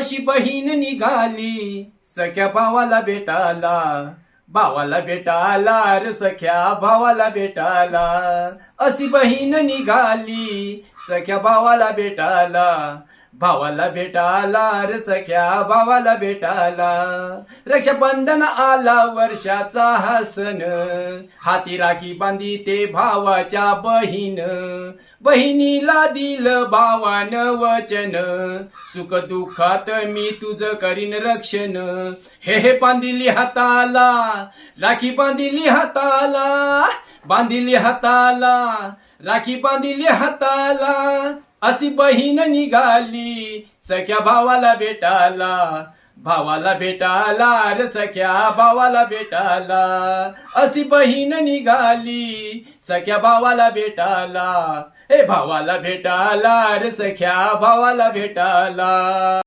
अशी बहीण निघाली. सख्या भावाला भेटाला. भावाला भेटाला. रे सख्या भावाला भेटाला. अशी बहीण निघाली. सख्या भावाला भेटाला. भावाला भेटाला रे सख्या भावाला भेटाला. रक्षाबंधन आला वर्षाचा हा सण हाती राखी बांधी ते भावाच्या बहीण बहिणीला दिलं भावान वचन. सुख दुःखात मी तुझं करीन रक्षण. हे हे बांधिली हाताला राखी बांधिली हाताला बांधिली हाताला राखी बांधिली हाताला. अशी बहीण निघाली. सख्या भावाला भेटाला भावाला भेटाला रे सख्या भावाला भेटाला अशी बहीण निघाली. सख्या भावाला भेटाला ए भावाला भेटाला रे सख्या भावाला भेटाला